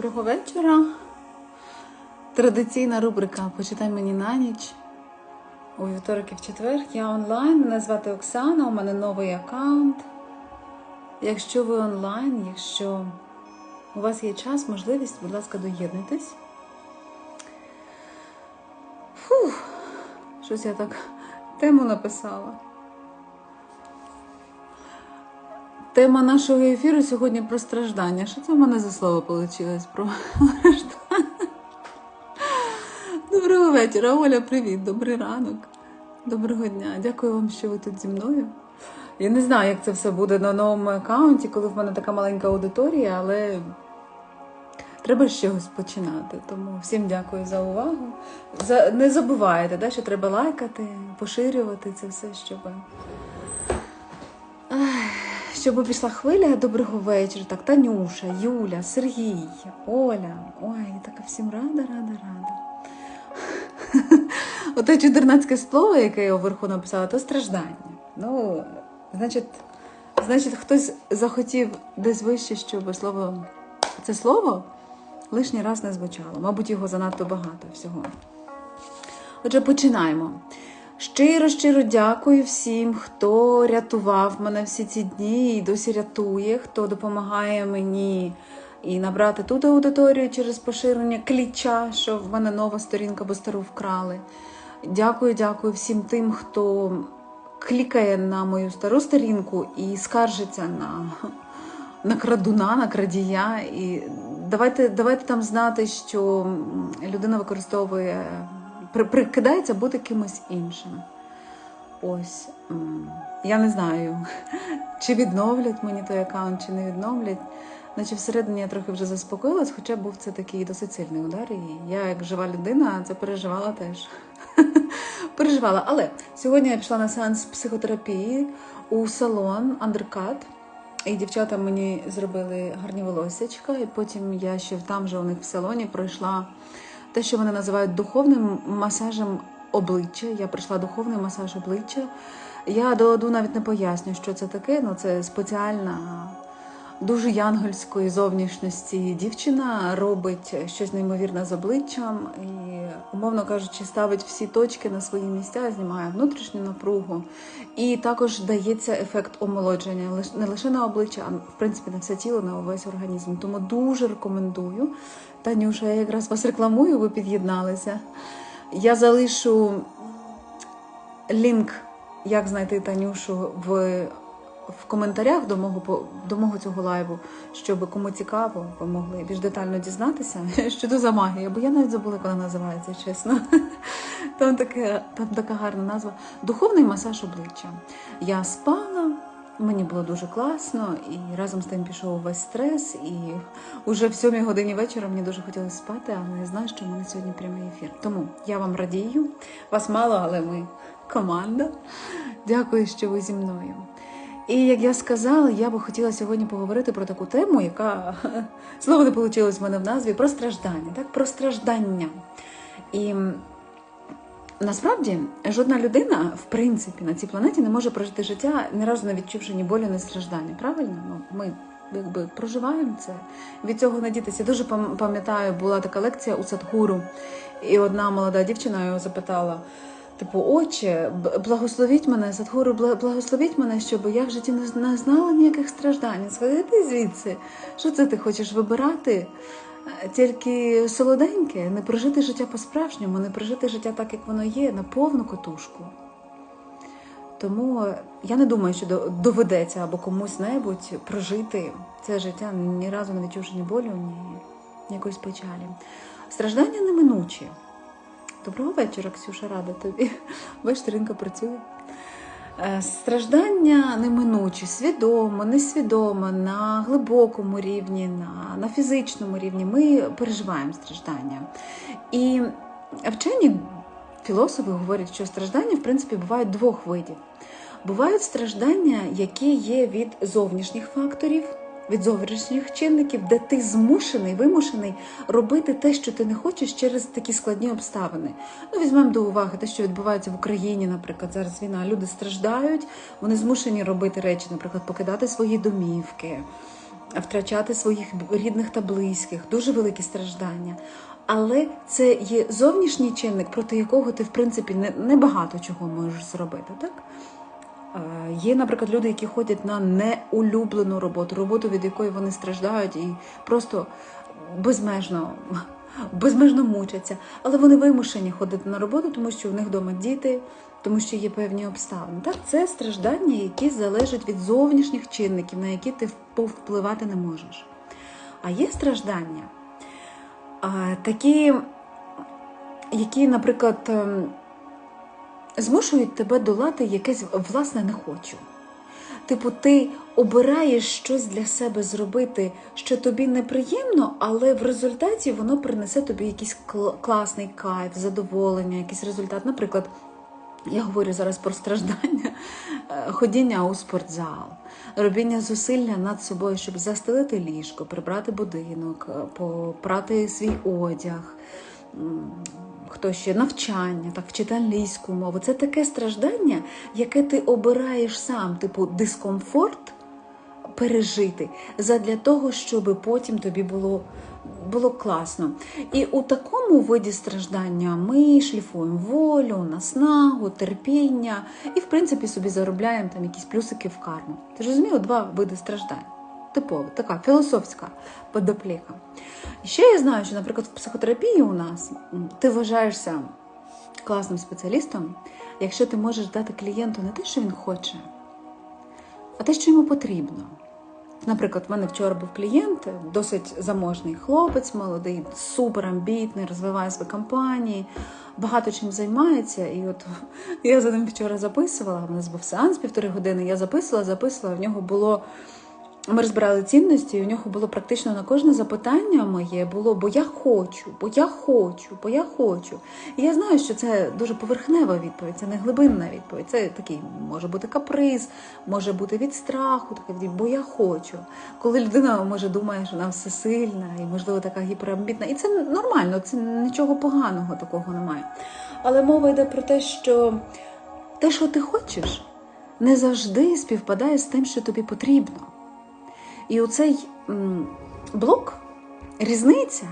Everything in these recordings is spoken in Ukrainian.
Доброго вечора. Традиційна рубрика Почитай мені на ніч. У вівторок і в четвер я онлайн. Мене звати Оксана, у мене новий аккаунт. Якщо ви онлайн, якщо у вас є час, можливість, будь ласка, доєднуйтесь. Фух, щось я так тему написала. Тема нашого ефіру сьогодні про страждання. Що це в мене за слово вийшло? Про страждання? Доброго вечора, Оля, привіт, добрий ранок. Доброго дня. Дякую вам, що ви тут зі мною. Я не знаю, як це все буде на новому аккаунті, коли в мене така маленька аудиторія, але треба з чогось починати. Тому всім дякую за увагу. Не забувайте, що треба лайкати, поширювати це все, щоб. Щоб пішла хвиля доброго вечора. Так, Танюша, Юля, Сергій, Оля. Ой, така всім рада, рада, рада. Оте чудернацьке слово, яке я вверху написала, то страждання. Ну, значить, значить, хтось захотів десь вище, щоб слово це слово лишній раз не звучало. Мабуть, його занадто багато всього. Отже, починаємо. Щиро, щиро дякую всім, хто рятував мене всі ці дні і досі рятує, хто допомагає мені і набрати тут аудиторію через поширення кліча, що в мене нова сторінка, бо стару вкрали. Дякую, дякую всім тим, хто клікає на мою стару сторінку і скаржиться на, на крадуна, на крадія. І давайте, давайте там знати, що людина використовує, прикидається бути кимось іншим. Ось я не знаю, чи відновлять мені той аккаунт, чи не відновлять. Наче всередині я трохи вже заспокоїлась, хоча був це такий досить сильний удар. І я, як жива людина, це переживала теж. переживала. Але сьогодні я пішла на сеанс психотерапії у салон Undercut. І дівчата мені зробили гарні волосячка, і потім я ще там же у них в салоні пройшла те, що вони називають духовним масажем обличчя. Я пройшла духовний масаж обличчя. Я до ладу навіть не поясню, що це таке. Ну це спеціальна, дуже янгольської зовнішності дівчина робить щось неймовірне з обличчям і, умовно кажучи, ставить всі точки на свої місця, знімає внутрішню напругу. І також дається ефект омолодження не лише на обличчя, а в принципі на все тіло, на увесь організм. Тому дуже рекомендую. Танюша, я якраз вас рекламую, ви під'єдналися. Я залишу лінк, як знайти Танюшу в, в коментарях до мого, до мого цього лайву, щоб кому цікаво, ви могли більш детально дізнатися, що це за магія, бо я навіть забула, як вона називається, чесно. Там, таке, там така гарна назва. Духовний масаж обличчя. Я спала. Мені було дуже класно, і разом з тим пішов увесь стрес. І уже в сьомій годині вечора мені дуже хотілося спати, але я знаю, що в мене сьогодні прямий ефір. Тому я вам радію. Вас мало, але ми команда. Дякую, що ви зі мною. І як я сказала, я би хотіла сьогодні поговорити про таку тему, яка слово не вийшло в мене в назві про страждання, так про страждання. І Насправді жодна людина, в принципі, на цій планеті не може прожити життя, ні разу не відчувши ні болю, ні страждання. Правильно? Ну, ми якби проживаємо це. Від цього не дітися. Дуже пам'ятаю, була така лекція у Садхгуру, і одна молода дівчина його запитала: типу, отче, благословіть мене, Садхгуру, бла- благословіть мене, щоб я в житті не, знала ніяких страждань. Сходити звідси. Що це ти хочеш вибирати? Е, Тільки солоденьке, не прожити життя по-справжньому, не прожити життя так, як воно є, на повну котушку. Тому я не думаю, що доведеться або комусь небудь прожити це життя, ні разу не відчувши ні болю, ні якоїсь печалі. Страждання неминучі. Доброго вечора, Ксюша, рада тобі. Бачиш, ринка працює. Е, Страждання неминучі, свідомо, несвідомо, на глибокому рівні, на, на фізичному рівні ми переживаємо страждання. І вчені філософи говорять, що страждання, в принципі, бувають двох видів. Бувають страждання, які є від зовнішніх факторів, від зовнішніх чинників, де ти змушений, вимушений робити те, що ти не хочеш через такі складні обставини. Ну, візьмемо до уваги те, що відбувається в Україні, наприклад, зараз війна. Люди страждають, вони змушені робити речі, наприклад, покидати свої домівки. втрачати своїх рідних та близьких, дуже великі страждання. Але це є зовнішній чинник, проти якого ти, в принципі, не, не чого можеш зробити. Так? Е, Є, наприклад, люди, які ходять на неулюблену роботу, роботу, від якої вони страждають і просто безмежно, безмежно мучаться. Але вони вимушені ходити на роботу, тому що в них вдома діти, тому що є певні обставини. Так, це страждання, які залежать від зовнішніх чинників, на які ти повпливати не можеш. А є страждання, такі, які, наприклад, ем, змушують тебе долати якесь власне не хочу. Типу, ти обираєш щось для себе зробити, що тобі неприємно, але в результаті воно принесе тобі якийсь кл- класний кайф, задоволення, якийсь результат. Наприклад, я говорю зараз про страждання, е, ходіння у спортзал, робіння зусилля над собою, щоб застелити ліжко, прибрати будинок, е, попрати свій одяг. Хто ще навчання, так вчити англійську мову. Це таке страждання, яке ти обираєш сам, типу дискомфорт пережити задля того, щоб потім тобі було, було класно. І у такому виді страждання ми шліфуємо волю, наснагу, терпіння і, в принципі, собі заробляємо там якісь плюсики в карму. Ти ж розуміла два види страждань. Типово, така філософська подоплека. І ще я знаю, що, наприклад, в психотерапії у нас ти вважаєшся класним спеціалістом, якщо ти можеш дати клієнту не те, що він хоче, а те, що йому потрібно. Наприклад, в мене вчора був клієнт, досить заможний хлопець, молодий, суперамбітний, розвиває свої компанії, багато чим займається. І от я за ним вчора записувала. У нас був сеанс півтори години. Я записувала, записувала. В нього було. Ми розбирали цінності, і у нього було практично на кожне запитання моє було, бо я хочу, бо я хочу, бо я хочу. І я знаю, що це дуже поверхнева відповідь, це не глибинна відповідь. Це такий може бути каприз, може бути від страху, таке від бо я хочу. Коли людина може думає, що вона всесильна і, можливо, така гіперамбітна. І це нормально, це нічого поганого такого немає. Але мова йде про те, що те, що ти хочеш, не завжди співпадає з тим, що тобі потрібно. І оцей блок, різниця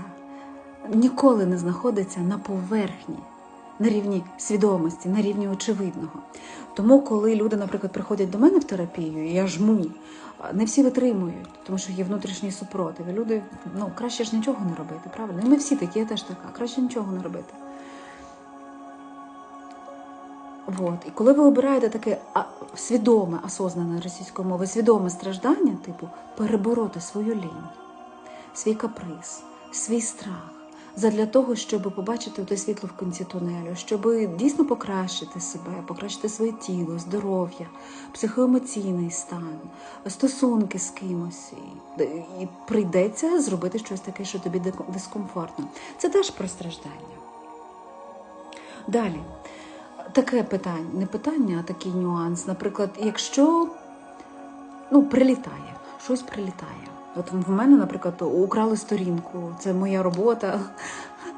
ніколи не знаходиться на поверхні, на рівні свідомості, на рівні очевидного. Тому, коли люди, наприклад, приходять до мене в терапію, я жму, не всі витримують, тому що є внутрішній супротив. Люди, ну, краще ж нічого не робити, правильно? Ми всі такі, я теж така, краще нічого не робити. Вот. І коли ви обираєте таке свідоме, осознане російською мовою, свідоме страждання, типу перебороти свою лінь, свій каприз, свій страх, задля того, щоб побачити те світло в кінці тунелю, щоб дійсно покращити себе, покращити своє тіло, здоров'я, психоемоційний стан, стосунки з кимось, і прийдеться зробити щось таке, що тобі дискомфортно. Це теж про страждання. Далі таке питання, не питання, а такий нюанс. Наприклад, якщо ну, прилітає, щось прилітає. От в мене, наприклад, украли сторінку, це моя робота.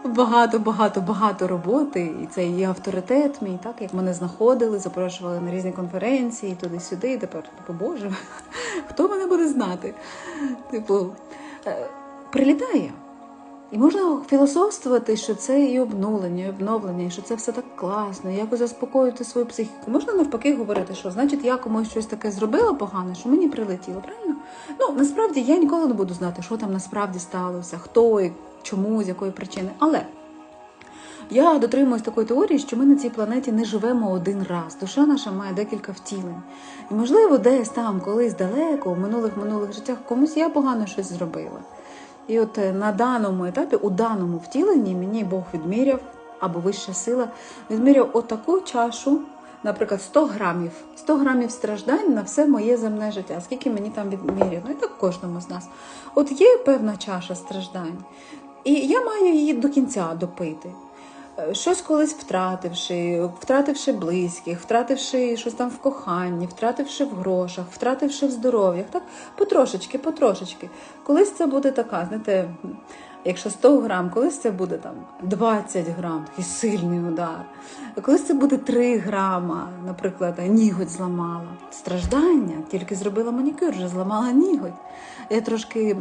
Багато, багато, багато роботи, і це і авторитет мій, так як мене знаходили, запрошували на різні конференції, туди-сюди. Тепер, типу, Боже, хто мене буде знати? Типу, е, прилітає. І можна філософствувати, що це і обнулення, і обновлення, і що це все так класно, і якось заспокоїти свою психіку. Можна навпаки говорити, що значить я комусь щось таке зробила погане, що мені прилетіло, правильно? Ну насправді я ніколи не буду знати, що там насправді сталося, хто і чому, з якої причини. Але я дотримуюсь такої теорії, що ми на цій планеті не живемо один раз. Душа наша має декілька втілень. І можливо, десь там, колись далеко, в минулих минулих життях комусь я погано щось зробила. І от е, на даному етапі, у даному втіленні, мені Бог відміряв, або вища сила, відміряв отаку чашу, наприклад, 100 грамів. 100 грамів страждань на все моє земне життя. Скільки мені там відміряв? Ну і так кожному з нас. От є певна чаша страждань, і я маю її до кінця допити. Щось колись втративши, втративши близьких, втративши щось там в коханні, втративши в грошах, втративши в здоров'ях, так потрошечки, потрошечки. Колись це буде така, знаєте, Якщо 100 грам, колись це буде там 20 грам, такий сильний удар. Колись це буде 3 грама, наприклад, ніготь зламала. Страждання, тільки зробила манікюр, вже зламала ніготь. Я трошки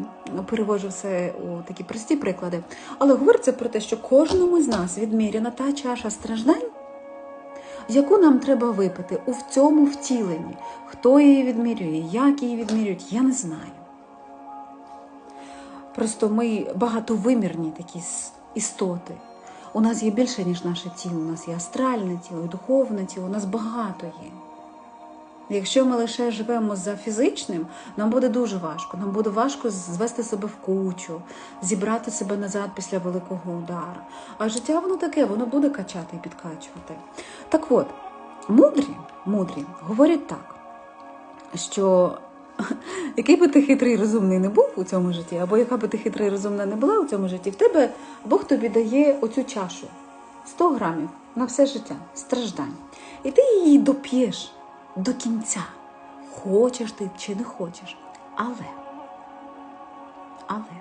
перевожу все у такі прості приклади. Але говориться про те, що кожному з нас відміряна та чаша страждань, яку нам треба випити у цьому втіленні. Хто її відмірює, як її відмірюють, я не знаю. Просто ми багатовимірні такі істоти. У нас є більше, ніж наше тіло. У нас є астральне тіло, і духовне тіло, у нас багато є. Якщо ми лише живемо за фізичним, нам буде дуже важко. Нам буде важко звести себе в кучу, зібрати себе назад після великого удару. А життя воно таке, воно буде качати і підкачувати. Так от, мудрі, мудрі говорять так, що який би ти хитрий і розумний не був у цьому житті, або яка би ти хитра і розумна не була у цьому житті, в тебе Бог тобі дає оцю чашу 100 грамів на все життя страждань. І ти її доп'єш до кінця. Хочеш ти чи не хочеш. Але, але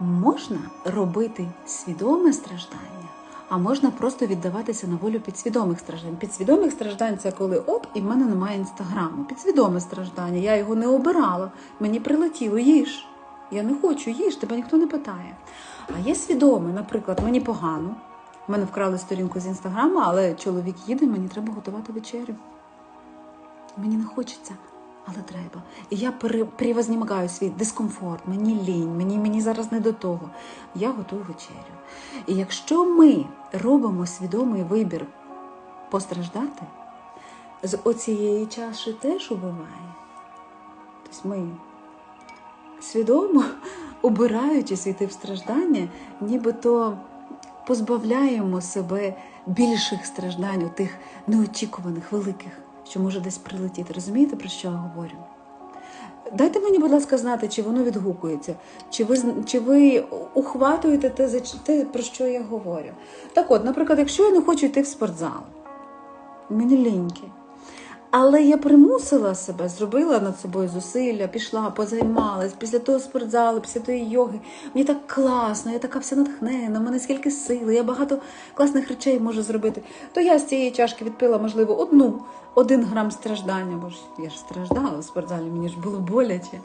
можна робити свідоме страждання, а можна просто віддаватися на волю підсвідомих страждань. Підсвідомих страждань це коли оп, і в мене немає інстаграму. Підсвідоме страждання. Я його не обирала. Мені прилетіло їж. Я не хочу їж, тебе ніхто не питає. А є свідоме, наприклад, мені погано. В мене вкрали сторінку з інстаграму, але чоловік їде, мені треба готувати вечерю. Мені не хочеться, але треба. І я пере- свій дискомфорт, мені лінь, мені, мені зараз не до того. Я готую вечерю. І якщо ми робимо свідомий вибір постраждати, з оцієї чаші теж убиває. Тобто ми свідомо, обираючись йти в страждання, нібито позбавляємо себе більших страждань, у тих неочікуваних, великих, що може десь прилетіти. Розумієте, про що я говорю? Дайте мені, будь ласка, знати, чи воно відгукується, чи ви, чи ви ухватуєте те, те, про що я говорю. Так от, наприклад, якщо я не хочу йти в спортзал, мені ліньки. Але я примусила себе, зробила над собою зусилля, пішла, позаймалась після того спортзалу, після тої йоги. Мені так класно, я така вся натхнена, в мене скільки сили, я багато класних речей можу зробити. То я з цієї чашки відпила, можливо, одну, один грам страждання, бо ж я ж страждала в спортзалі, мені ж було боляче.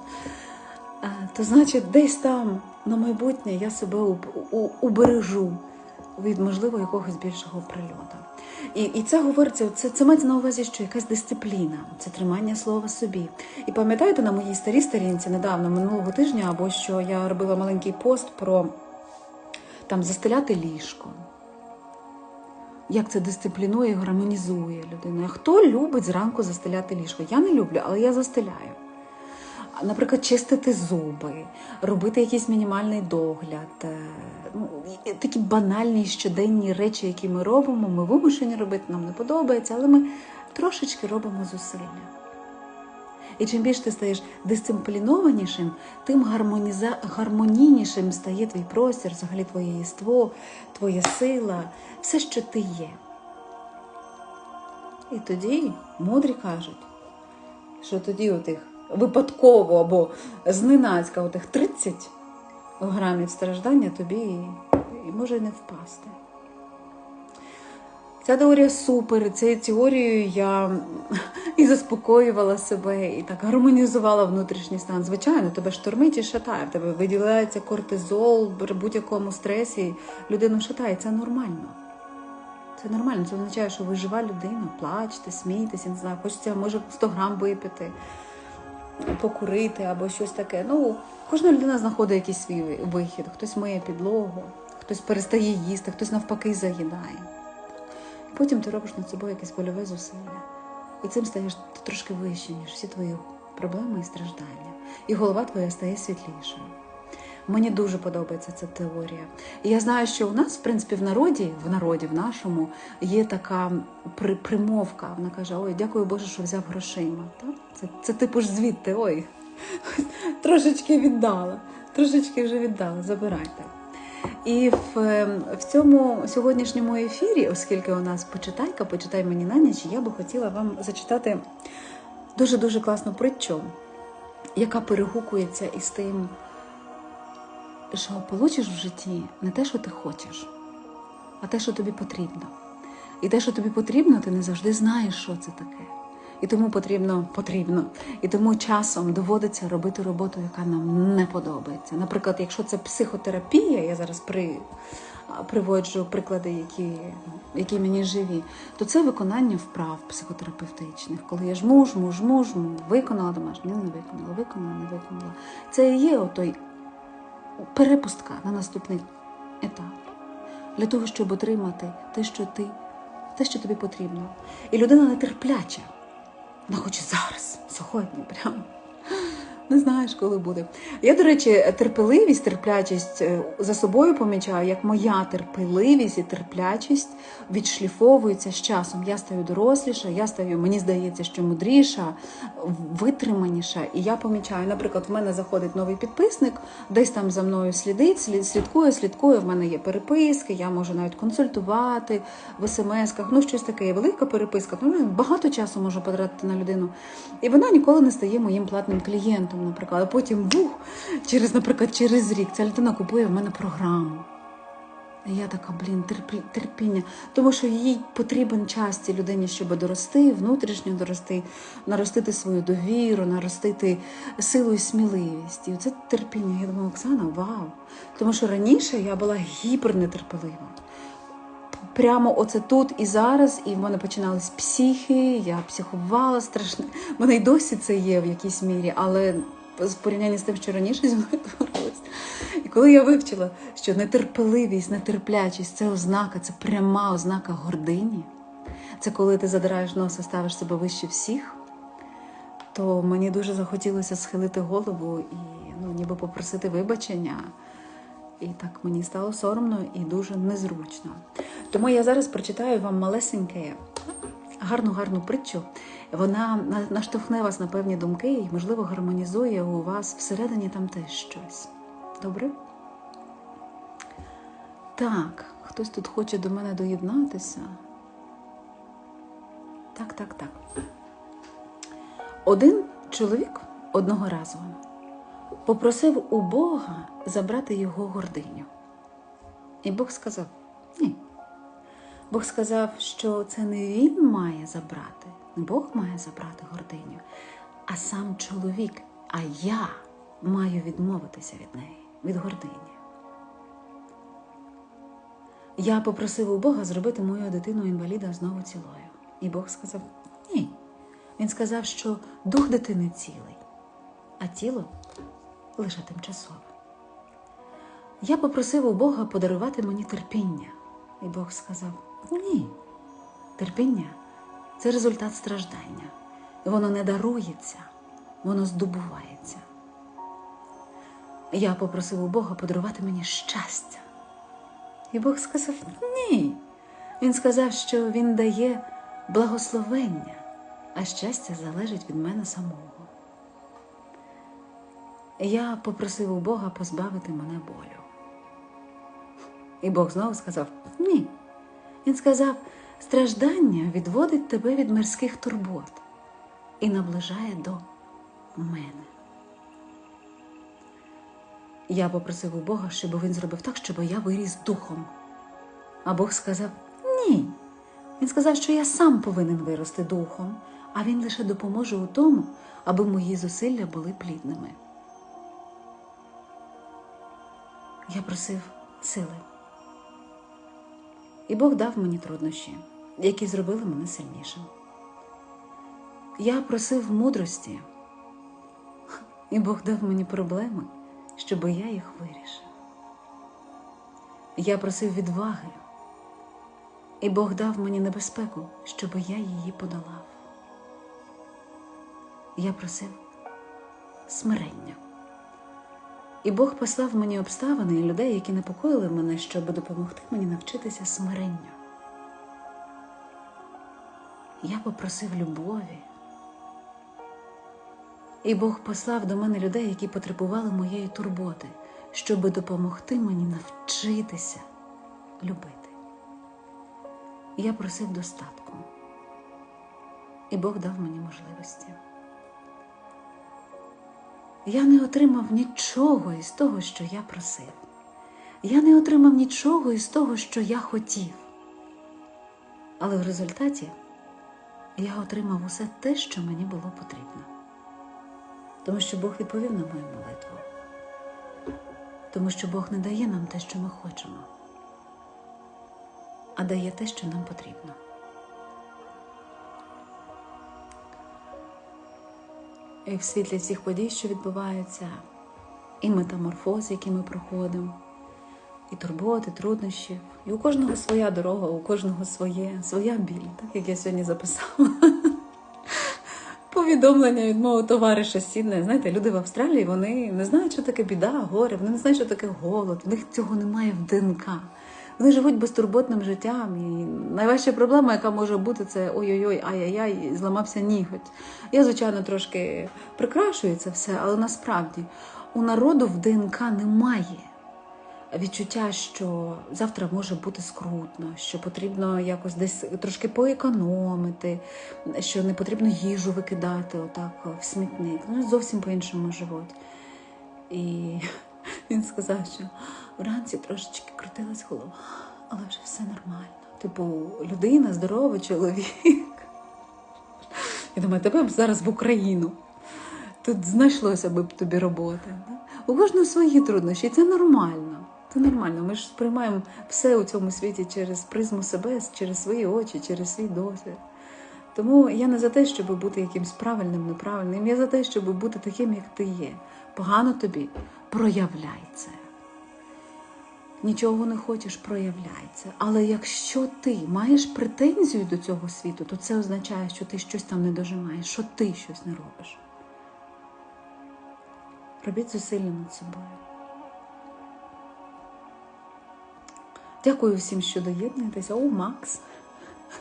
То значить, десь там на майбутнє я себе убережу від можливо якогось більшого прильоту. І, і це говориться, це, це мається на увазі, що якась дисципліна, це тримання слова собі. І пам'ятаєте на моїй старій сторінці недавно, минулого тижня, або що я робила маленький пост про там застеляти ліжко. Як це дисциплінує і гармонізує людину. Хто любить зранку застеляти ліжко? Я не люблю, але я застеляю. Наприклад, чистити зуби, робити якийсь мінімальний догляд. е, Ну, такі банальні щоденні речі, які ми робимо, ми вимушені робити, нам не подобається, але ми трошечки робимо зусилля. І чим більше ти стаєш дисциплінованішим, тим гармоніза... гармонійнішим стає твій простір, взагалі твоє єство, твоя сила, все, що ти є. І тоді мудрі кажуть, що тоді у тих випадково або зненацька у тих 30 грамів страждання тобі і, і може не впасти. Ця теорія супер. Цією теорією я і заспокоювала себе, і так гармонізувала внутрішній стан. Звичайно, тебе штормить і шатає, в тебе виділяється кортизол при будь-якому стресі. Людину шатає, це нормально. Це нормально, це означає, що ви жива людина, плачте, смійтеся, не знаю, хочеться, може, 100 грам випити, покурити або щось таке. Ну, кожна людина знаходить якийсь свій вихід. Хтось миє підлогу, хтось перестає їсти, хтось навпаки заїдає. Потім ти робиш над собою якесь польове зусилля. І цим стаєш трошки вище, ніж всі твої проблеми і страждання. І голова твоя стає світлішою. Мені дуже подобається ця теорія. І я знаю, що у нас, в принципі, в народі, в народі, в нашому, є така при, примовка. Вона каже: Ой, дякую Боже, що взяв грошима. Це, це типу ж звідти, ой, трошечки віддала, трошечки вже віддала, забирайте. І в, е, в цьому сьогоднішньому ефірі, оскільки у нас почитайка, почитай мені на ніч, я би хотіла вам зачитати дуже-дуже класну притчу, яка перегукується із тим, що получиш в житті не те, що ти хочеш, а те, що тобі потрібно. І те, що тобі потрібно, ти не завжди знаєш, що це таке. І тому потрібно потрібно. І тому часом доводиться робити роботу, яка нам не подобається. Наприклад, якщо це психотерапія, я зараз при, приводжу приклади, які, які мені живі, то це виконання вправ психотерапевтичних. Коли я жму, жму, жму, жму, виконала домашнє, ні, не виконала, виконала, не виконала. Це і є отой перепустка на наступний етап для того, щоб отримати те, що ти, те, що тобі потрібно. І людина нетерпляча. Вона хоче зараз, сьогодні, прямо. Не знаєш, коли буде. Я, до речі, терпеливість, терплячість е, за собою помічаю, як моя терпеливість і терплячість відшліфовується з часом. Я стаю доросліша, я стаю, мені здається, що мудріша, витриманіша. І я помічаю, наприклад, в мене заходить новий підписник, десь там за мною слідить, слідкує, слідкує. В мене є переписки, я можу навіть консультувати в смс-ках. Ну, щось таке велика переписка. Ну, багато часу можу потратити на людину. І вона ніколи не стає моїм платним клієнтом, наприклад. А потім бух, через, наприклад, через рік ця людина купує в мене програму. І я така, блін, терпі, терпіння. Тому що їй потрібен час цій людині, щоб дорости, внутрішньо дорости, наростити свою довіру, наростити силу і сміливість. І це терпіння. Я думаю, Оксана, вау. Тому що раніше я була гіпернетерпелива. Прямо оце тут і зараз, і в мене починались психи, я психувала страшно. В мене й досі це є в якійсь мірі, але в порівнянні з тим, що раніше зі мною творилось. І коли я вивчила, що нетерпеливість, нетерплячість це ознака, це пряма ознака гордині, це коли ти задираєш носа, ставиш себе вище всіх, то мені дуже захотілося схилити голову і ну, ніби попросити вибачення. І так мені стало соромно і дуже незручно. Тому я зараз прочитаю вам малесеньке, гарну гарну притчу. Вона наштовхне вас на певні думки і, можливо, гармонізує у вас всередині там теж щось. Добре? Так, хтось тут хоче до мене доєднатися. Так, так, так. Один чоловік одного разу попросив у Бога забрати його гординю. І Бог сказав: ні. Бог сказав, що це не він має забрати, не Бог має забрати гординю, а сам чоловік, а я маю відмовитися від неї, від гордині. Я попросив у Бога зробити мою дитину інваліда знову цілою. І Бог сказав: ні. Він сказав, що дух дитини цілий, а тіло лише тимчасове. Я попросив у Бога подарувати мені терпіння, і Бог сказав: ні, терпіння це результат страждання. Воно не дарується, воно здобувається. Я попросив у Бога подарувати мені щастя. І Бог сказав: ні. Він сказав, що Він дає благословення, а щастя залежить від мене самого. Я попросив у Бога позбавити мене болю. І Бог знову сказав: ні. Він сказав, страждання відводить тебе від мирських турбот і наближає до мене. Я попросив у Бога, щоб він зробив так, щоб я виріс духом. А Бог сказав: ні. Він сказав, що я сам повинен вирости духом, а він лише допоможе у тому, аби мої зусилля були плідними. Я просив сили. І Бог дав мені труднощі, які зробили мене сильнішим. Я просив мудрості, і Бог дав мені проблеми, щоб я їх вирішив. Я просив відваги, і Бог дав мені небезпеку, щоб я її подолав. Я просив смирення. І Бог послав мені обставини і людей, які непокоїли мене, щоб допомогти мені навчитися смиренню. Я попросив любові. І Бог послав до мене людей, які потребували моєї турботи, щоб допомогти мені навчитися любити. Я просив достатку, і Бог дав мені можливості. Я не отримав нічого із того, що я просив. Я не отримав нічого із того, що я хотів. Але в результаті я отримав усе те, що мені було потрібно. Тому що Бог відповів на мою молитву. Тому що Бог не дає нам те, що ми хочемо, а дає те, що нам потрібно. І в світлі всіх подій, що відбуваються, і метаморфоз, які ми проходимо, і турботи, труднощів. І у кожного своя дорога, у кожного своє, своя біль, так як я сьогодні записала. Повідомлення від мого товариша Сідне. Знаєте, люди в Австралії вони не знають, що таке біда, горе, вони не знають, що таке голод. В них цього немає в ДНК. Вони живуть безтурботним життям. І найважча проблема, яка може бути, це ой-ой-ой, ай-яй-яй, зламався ніготь. Я, звичайно, трошки прикрашую це все, але насправді у народу в ДНК немає відчуття, що завтра може бути скрутно, що потрібно якось десь трошки поекономити, що не потрібно їжу викидати отак в смітник. Ну, зовсім по-іншому живуть. І він сказав, що вранці трошечки крутилась голова, але вже все нормально. Типу, людина, здоровий чоловік. Я думаю, тебе б зараз в Україну. Тут знайшлося б тобі роботи. У кожного свої труднощі, це нормально. Це нормально. Ми ж сприймаємо все у цьому світі через призму себе, через свої очі, через свій досвід. Тому я не за те, щоб бути якимсь правильним, неправильним. Я за те, щоб бути таким, як ти є. Погано тобі проявляй це. Нічого не хочеш, проявляй це. Але якщо ти маєш претензію до цього світу, то це означає, що ти щось там не дожимаєш, що ти щось не робиш. Робіть зусилля над собою. Дякую всім, що доєднуєтеся. О, Макс.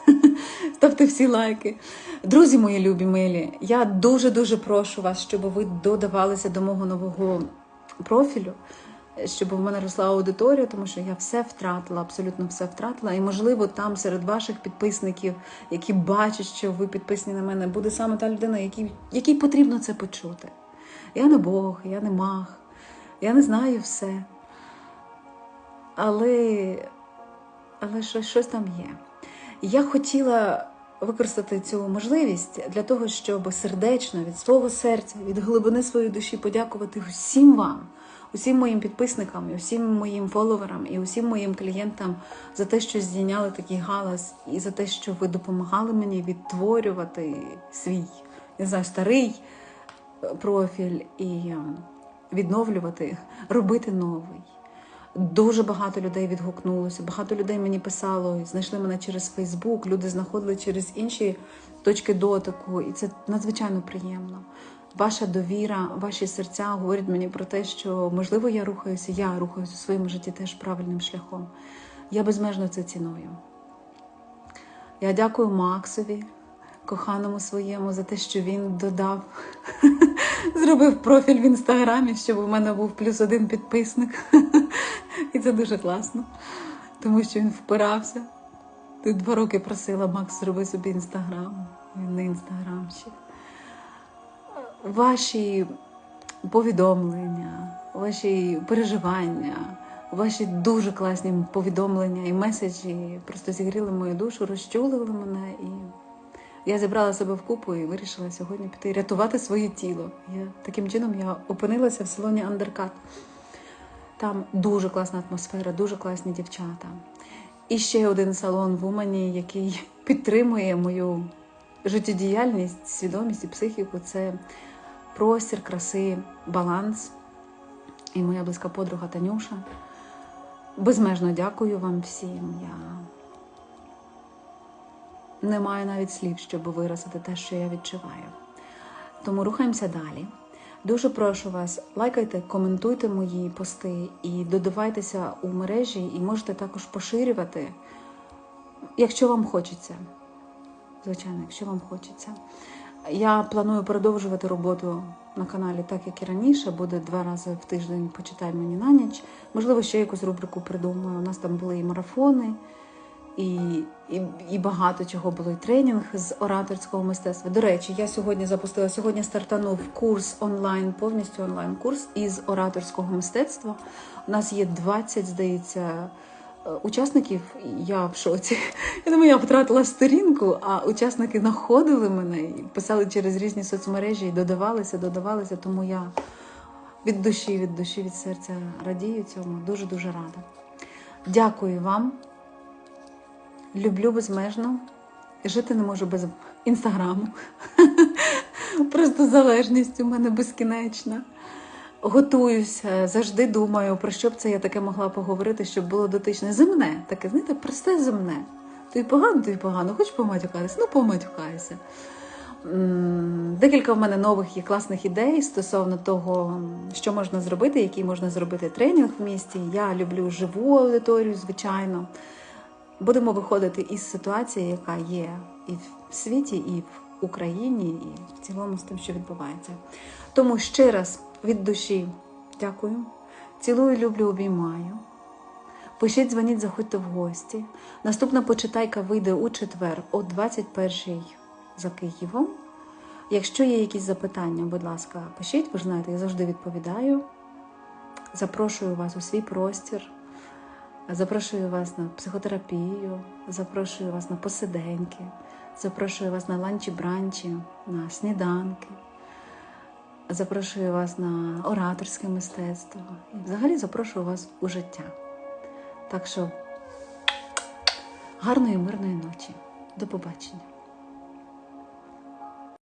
Ставте всі лайки. Друзі мої любі милі, я дуже-дуже прошу вас, щоб ви додавалися до мого нового профілю, щоб в мене росла аудиторія, тому що я все втратила, абсолютно все втратила. І, можливо, там серед ваших підписників, які бачать, що ви підписані на мене, буде саме та людина, якій, якій потрібно це почути. Я не Бог, я не маг, я не знаю все. Але, але щось, щось там є. Я хотіла використати цю можливість для того, щоб сердечно від свого серця, від глибини своєї душі подякувати усім вам, усім моїм підписникам, і усім моїм фоловерам і усім моїм клієнтам за те, що здійняли такий галас, і за те, що ви допомагали мені відтворювати свій, не знаю, старий профіль і ем, відновлювати, робити новий. Дуже багато людей відгукнулося, багато людей мені писало, знайшли мене через Фейсбук, люди знаходили через інші точки дотику, і це надзвичайно приємно. Ваша довіра, ваші серця говорять мені про те, що можливо я рухаюся, я рухаюся у своєму житті теж правильним шляхом. Я безмежно це ціную. Я дякую Максові, коханому своєму, за те, що він додав, зробив профіль в інстаграмі, щоб у мене був плюс один підписник. І це дуже класно, тому що він впирався. Ти два роки просила Макс, зроби собі інстаграм. Він не інстаграм ще. Ваші повідомлення, ваші переживання, ваші дуже класні повідомлення і меседжі просто зігріли мою душу, розчулили мене. І я зібрала себе в купу і вирішила сьогодні піти рятувати своє тіло. Я, таким чином я опинилася в салоні Андеркат. Там дуже класна атмосфера, дуже класні дівчата. І ще один салон в Умані, який підтримує мою життєдіяльність, свідомість і психіку. Це простір, краси, баланс. І моя близька подруга Танюша. Безмежно дякую вам всім. Я не маю навіть слів, щоб виразити те, що я відчуваю. Тому рухаємося далі. Дуже прошу вас, лайкайте, коментуйте мої пости і додавайтеся у мережі, і можете також поширювати, якщо вам хочеться. Звичайно, якщо вам хочеться. Я планую продовжувати роботу на каналі, так як і раніше. Буде два рази в тиждень почитай мені на ніч. Можливо, ще якусь рубрику придумаю. У нас там були і марафони, і, і, і багато чого було. І тренінг з ораторського мистецтва. До речі, я сьогодні запустила, сьогодні стартанув курс онлайн, повністю онлайн курс із ораторського мистецтва. У нас є 20, здається, учасників. Я в шоці. Я думаю, я втратила сторінку, а учасники знаходили мене і писали через різні соцмережі і додавалися, додавалися. Тому я від душі, від душі, від серця радію цьому. Дуже дуже рада. Дякую вам. Люблю безмежно. Жити не можу без інстаграму. Просто залежність у мене безкінечна. Готуюся, завжди думаю, про що б це я таке могла поговорити, щоб було дотичне. Земне, таке, знаєте, просте земне. То й погано, то й погано. Хоч поматюкатися, ну поматюкайся. Декілька в мене нових є класних ідей стосовно того, що можна зробити, який можна зробити тренінг в місті. Я люблю живу аудиторію, звичайно. Будемо виходити із ситуації, яка є і в світі, і в Україні, і в цілому з тим, що відбувається. Тому ще раз від душі дякую. Цілую, люблю, обіймаю. Пишіть, дзвоніть, заходьте в гості. Наступна почитайка вийде у четвер о 21 за Києвом. Якщо є якісь запитання, будь ласка, пишіть, ви знаєте, я завжди відповідаю. Запрошую вас у свій простір. Запрошую вас на психотерапію, запрошую вас на посиденьки, запрошую вас на ланчі-бранчі, на сніданки, запрошую вас на ораторське мистецтво і взагалі запрошую вас у життя. Так що гарної мирної ночі. До побачення.